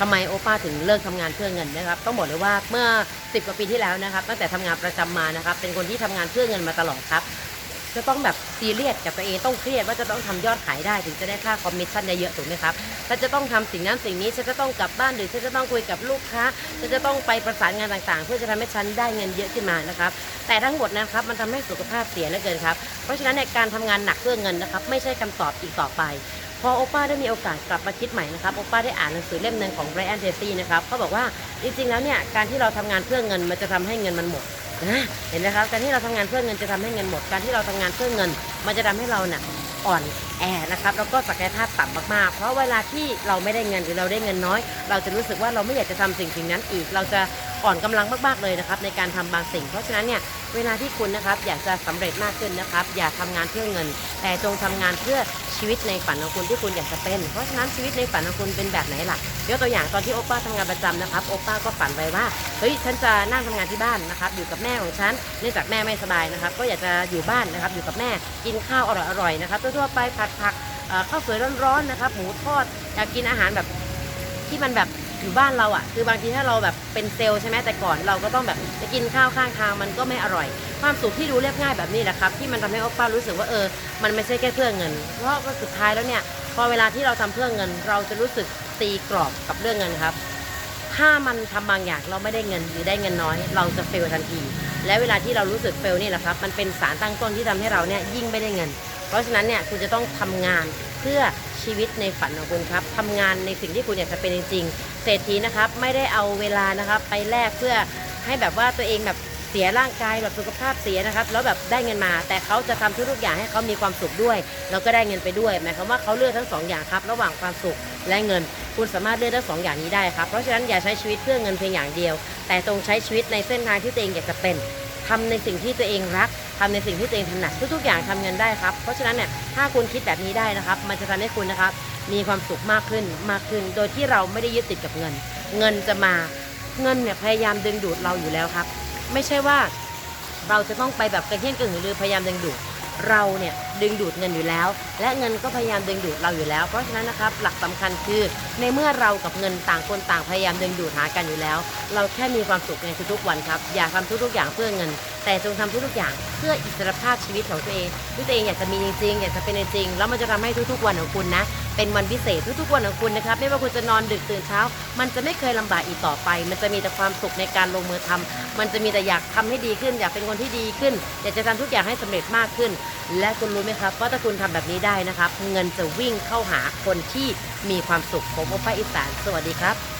ทำไมโอป้าถึงเลิกทำงานเพื่อเงินนะครับต้องบอกเลยว่าเมื่อ 10กว่าปีที่แล้วนะครับตั้งแต่ทำงานประจำมานะครับเป็นคนที่ทำงานเพื่อเงินมาตลอดครับจะต้องแบบซีเรียสกับตัวเองต้องเครียดว่าจะต้องทำยอดขายได้ถึงจะได้ค่าคอมมิชชั่นเยอะๆถูกไหมครับถ้าจะต้องทำสิ่งนั้นสิ่งนี้ฉันจะต้องกลับบ้านหรือฉันจะต้องคุยกับลูกค้าฉันจะต้องไปประสานงานต่างๆ เพื่อจะทำให้ฉันได้เงินเยอะขึ้นมานะครับ แต่ทั้งหมดนะครับมันทำให้สุขภาพเสียเหลือเกินครับ เพราะฉะนั้นในการทำงานหนักเพื่อเงินนะครับไม่ใช่คำตอบอีกต่อไป พอโอป้าได้มีโอกาสกลับมาคิดใหม่นะครับโอป้าได้อ่านหนังสือเล่มหนึ่งของไบรอันเทซี่นะครับเขาบอกว่าจริงๆแล้วเนี่ยการที่เราทำงานเพื่อเงินมันจะทำให้เงินมันหมดนะเห็นไหมครับการที่เราทำงานเพื่อเงินจะทำให้เงินหมด การที่เราทำงานเพื่อเงิน มันจะทำให้เราเนี่ยอ่อนแอนะครับแล้วก็ศักยภาพต่ำมากๆ เพราะเวลาที่เราไม่ได้เงินหรือเราได้เงินน้อย เราจะรู้สึกว่าเราไม่อยากจะทำสิ่งสิ่งนั้นอีก เราจะอ่อนกำลังมากๆเลยนะครับในการทำบางสิ่ง เพราะฉะนั้นเนี่ย เวลาที่คุณนะครับอยากจะสำเร็จมากขึ้นนะครับ อย่าทำงานเพื่อเงิน แต่จงทำงานเพื่อชีวิตในฝันของคุณที่คุณอยากจะเป็น เพราะฉะนั้นชีวิตในฝันของคุณเป็นแบบไหนล่ะยกตัวอย่างตอนที่โอป้าทำงานประจำนะครับโอป้าก็ฝันไว้ว่าเฮ้ยฉันจะนั่งทำงานที่บ้านนะครับอยู่กับแม่ของฉันเนื่องจากแม่ไม่สบายนะครับ ก็อยากจะอยู่บ้านนะครับอยู่กับแม่กินข้าวอร่อยๆนะครับทั่วๆไปผัดผักข้าวสวยร้อนๆนะครับหมูทอดอยากกินอาหารแบบที่มันแบบ อยู่บ้านเราอะ่ะ คือบางทีถ้าเราแบบเป็นเซลล์ใช่ไหมแต่ก่อนเราก็ต้องแบบไปกินข้าวข้างทางมันก็ไม่อร่อย ความสุขที่ดูเรียบง่ายแบบนี้แหละครับ ที่มันทำให้โอป้ารู้สึกว่าเออ มันไม่ใช่แค่เพื่อเงิน เพราะว่าสุดท้ายแล้วเนี่ย พอเวลาที่เราทำเพื่อเงิน เราจะรู้สึกตีกรอบกับเรื่องเงินครับ ถ้ามันทำบางอย่างเราไม่ได้เงินหรือได้เงินน้อย เราจะเฟลทันที และเวลาที่เรารู้สึกเฟลนี่แหละครับ มันเป็นสารตั้งต้นที่ทำให้เราเนี่ยยิ่งไม่ได้เงิน เพราะฉะนั้นเนี่ยคุณจะต้องทำงาน เพื่อชีวิตในฝันของคุณครับทำงานในสิ่งที่คุณอยากจะเป็นจริงๆเศรษฐีนะครับไม่ได้เอาเวลานะครับไปแลกเพื่อให้แบบว่าตัวเองแบบเสียร่างกายแบบสุขภาพเสียนะครับแล้วแบบได้เงินมา แต่เขาจะทำทุกๆอย่างให้เขามีความสุขด้วย แล้วก็ได้เงินไปด้วยหมายความว่าเขาเลือกทั้งสองอย่างครับระหว่างความสุขและเงิน คุณสามารถเลือกทั้งสองอย่างนี้ได้ครับเพราะฉะนั้นอย่าใช้ชีวิตเพื่อเงินเพียงอย่างเดียว แต่ตรงใช้ชีวิตในเส้นทางที่ตัวเองอยากจะเป็นทำในสิ่งที่ตัวเองรัก ทำในสิ่งที่ตัวเองถนัดทุกๆอย่างทำเงินได้ครับ เพราะฉะนั้นเนี่ยถ้าคุณคิดแบบนี้ได้นะครับ มันจะทำให้คุณนะครับ มีความสุขมากขึ้นมากขึ้น โดยที่เราไม่ได้ยึดติดกับเงิน เงินจะมาเงินเนี่ยพยายามดึงดูดเราอยู่แล้วครับ ไม่ใช่ว่าเราจะต้องไปแบบกระเทียนกึ่งหรือพยายามดึงดูด เราเนี่ยดึงดูดเงินอยู่แล้ว และเงินก็พยายามดึงดูดเราอยู่แล้ว เพราะฉะนั้นนะครับหลักสำคัญคือในเมื่อเรากับเงินต่างคนต่างพยายามดึงดูดหากันอยู่แล้ว เราแค่มีความสุขในทุกๆวันครับ อย่าทำทุกๆอย่างเพื่อเงิน แต่จงทำทุกๆอย่างเพื่ออิสรภาพชีวิตของตัวเองที่ตัวเองอยากจะมีจริงๆอยากจะเป็นจริง แล้วมันจะทำให้ทุกๆวันของคุณนะ เป็นวันพิเศษทุกๆวันของคุณนะครับไม่ว่าคุณจะนอนดึกตื่นเช้า มันจะไม่เคยลำบากอีกต่อไป มันจะมีแต่ความสุขในการลงมือทำมันจะมีแต่อยากทำให้ดีขึ้น อยากเป็นคนที่ดีขึ้น อยากจะทำทุกอย่างให้สำเร็จมากขึ้น และคุณรู้ไหมครับว่าถ้าคุณทำแบบนี้ได้นะครับ เงินจะวิ่งเข้าหาคนที่มีความสุขผมโอป้าอีสานสวัสดีครับ